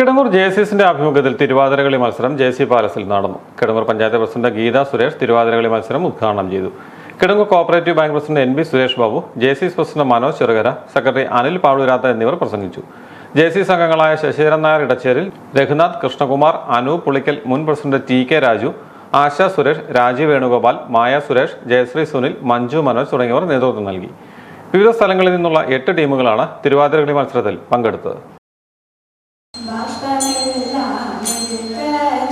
Kidangoor J C എസിന്റെ ആഭിമുഖ്യത്തിൽ തിരുവാതിരകളി മത്സരം ജെ സി പാലസിൽ നടന്നു. കിടങ്ങൂർ പഞ്ചായത്ത് പ്രസിഡന്റ് ഗീത സുരേഷ് തിരുവാതിരകളി മത്സരം ഉദ്ഘാടനം ചെയ്തു. Kidangoor cooperative bank president N B Suresh Babu J C S president Manoj Cherukara secretary Anil Palooratha എന്നിവർ പ്രസംഗിച്ചു. ജെ സി സംഘങ്ങളായ ശശിധരൻ നായർ ഇടച്ചേരിൽ രഘുനാഥ് കൃഷ്ണകുമാർ അനു പുളിക്കൽ മുൻ president T K Raju Asha Suresh Rajeev Venugopal Maya Suresh Jayasree Sunil Manju Manoj തുടങ്ങിയവർ നേതൃത്വം നൽകി. വിവിധ സ്ഥലങ്ങളിൽ നിന്നുള്ള എട്ട് ടീമുകളാണ് തിരുവാതിരകളി മത്സരത്തിൽ പങ്കെടുത്തത്. Bapak Mila Mila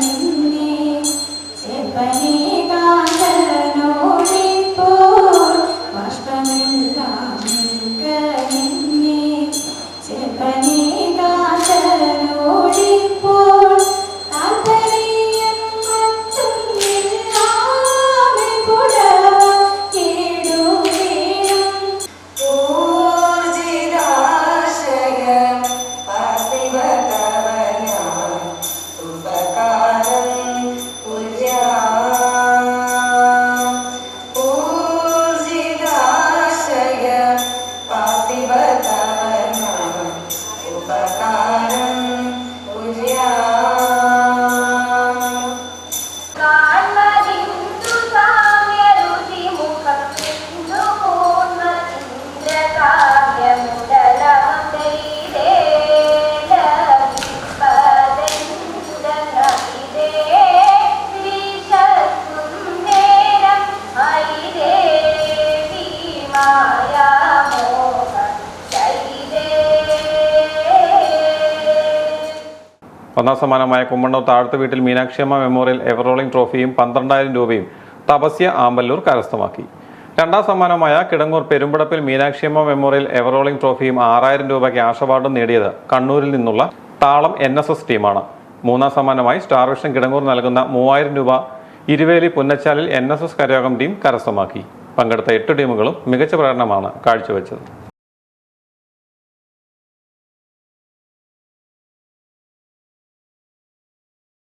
ഒന്നാം സമ്മാനമായ കുമ്മണ്ണൂർ താഴത്ത് വീട്ടിൽ മീനാക്ഷിയമ്മ മെമ്മോറിയൽ എവറോളിംഗ് ട്രോഫിയും പന്ത്രണ്ടായിരം രൂപയും തപസ്യ ആമ്പല്ലൂർ കരസ്ഥമാക്കി. രണ്ടാം സമ്മാനമായ കിടങ്ങൂർ പെരുമ്പടപ്പിൽ മീനാക്ഷിയമ്മ മെമ്മോറിയൽ എവറോളിംഗ് ട്രോഫിയും ആറായിരം രൂപ ക്യാഷ് അവാർഡും നേടിയത് കണ്ണൂരിൽ നിന്നുള്ള താളം എൻ എസ് എസ് ടീമാണ്. മൂന്നാം സമ്മാനമായി സ്റ്റാർ വിഷൻ കിടങ്ങൂർ നൽകുന്ന മൂവായിരം രൂപ ഇരുവേലി പുന്നച്ചാലിൽ N S S Karayogam team കരസ്ഥമാക്കി. പങ്കെടുത്ത എട്ട് ടീമുകളും മികച്ച പ്രകടനമാണ് കാഴ്ചവെച്ചത്.